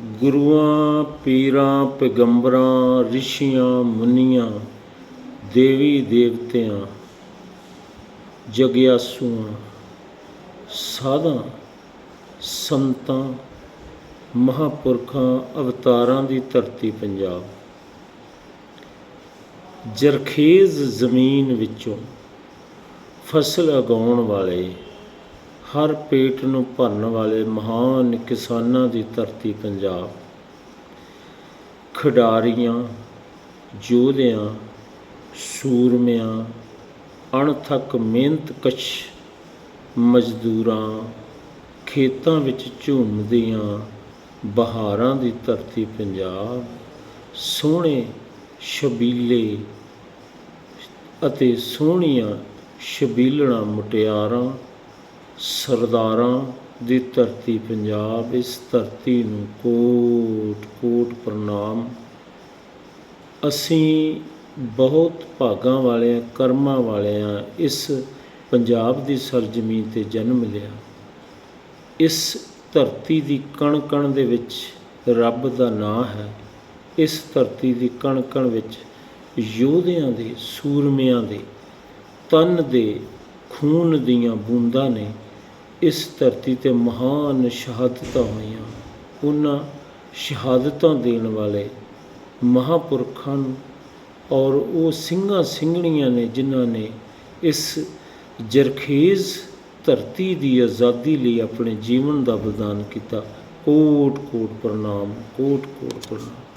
ਗੁਰੂਆਂ, ਪੀਰਾਂ, ਪੈਗੰਬਰਾਂ, ਰਿਸ਼ੀਆਂ, ਮੁਨੀਆਂ, ਦੇਵੀ ਦੇਵਤਿਆਂ, ਜਗਿਆਸੂਆਂ, ਸਾਧਾਂ, ਸੰਤਾਂ, ਮਹਾਪੁਰਖਾਂ, ਅਵਤਾਰਾਂ ਦੀ ਧਰਤੀ ਪੰਜਾਬ। ਜਰਖੇਜ਼ ਜ਼ਮੀਨ ਵਿੱਚੋਂ ਫਸਲ ਉਗਾਉਣ ਵਾਲੇ ਹਰ ਪੇਟ ਨੂੰ ਭਰਨ ਵਾਲੇ ਮਹਾਨ ਕਿਸਾਨਾਂ ਦੀ ਧਰਤੀ ਪੰਜਾਬ। ਖਿਡਾਰੀਆਂ, ਯੋਧਿਆਂ, ਸੂਰਮਿਆਂ, ਅਣਥੱਕ ਮਿਹਨਤਕਸ਼ ਮਜ਼ਦੂਰਾਂ, ਖੇਤਾਂ ਵਿੱਚ ਝੂਮਦੀਆਂ ਬਹਾਰਾਂ ਦੀ ਧਰਤੀ ਪੰਜਾਬ। ਸੋਹਣੇ ਛਬੀਲੇ ਅਤੇ ਸੋਹਣੀਆਂ ਛਬੀਲਣਾ ਮੁਟਿਆਰਾਂ ਸਰਦਾਰਾਂ ਦੀ ਧਰਤੀ ਪੰਜਾਬ ਇਸ ਧਰਤੀ ਨੂੰ ਕੋਟ ਕੋਟ ਪ੍ਰਣਾਮ। ਅਸੀਂ ਬਹੁਤ ਭਾਗਾਂ ਵਾਲੇ ਹਾਂ, ਕਰਮਾਂ ਵਾਲੇ ਹਾਂ ਇਸ ਪੰਜਾਬ ਦੀ ਸਰਜ਼ਮੀਨ ਤੇ ਜਨਮ ਲਿਆ। ਇਸ ਧਰਤੀ ਦੀ ਕਣ ਕਣ ਦੇ ਵਿੱਚ ਰੱਬ ਦਾ ਨਾਂ ਹੈ। ਇਸ ਧਰਤੀ ਦੀ ਕਣ ਕਣ ਵਿੱਚ ਯੋਧਿਆਂ ਦੇ ਸੂਰਮਿਆਂ ਦੇ ਤਨ ਦੇ ਖੂਨ ਦੀਆਂ ਬੂੰਦਾਂ ਨੇ ਇਸ ਧਰਤੀ ਤੇ ਮਹਾਨ ਸ਼ਹਾਦਤਾਂ ਹੋਈਆਂ। ਉਹਨਾਂ ਸ਼ਹਾਦਤਾਂ ਦੇਣ ਵਾਲੇ ਮਹਾਪੁਰਖਾਂ ਨੂੰ ਔਰ ਉਹ ਸਿੰਘਾਂ ਸਿੰਘਣੀਆਂ ਨੇ ਜਿਨ੍ਹਾਂ ਨੇ ਇਸ ਜਰਖੇਜ਼ ਧਰਤੀ ਦੀ ਆਜ਼ਾਦੀ ਲਈ ਆਪਣੇ ਜੀਵਨ ਦਾ ਬਲੀਦਾਨ ਕੀਤਾ। ਕੋਟ ਕੋਟ ਪ੍ਰਣਾਮ ਕੋਟ ਕੋਟ ਪ੍ਰਣਾਮ।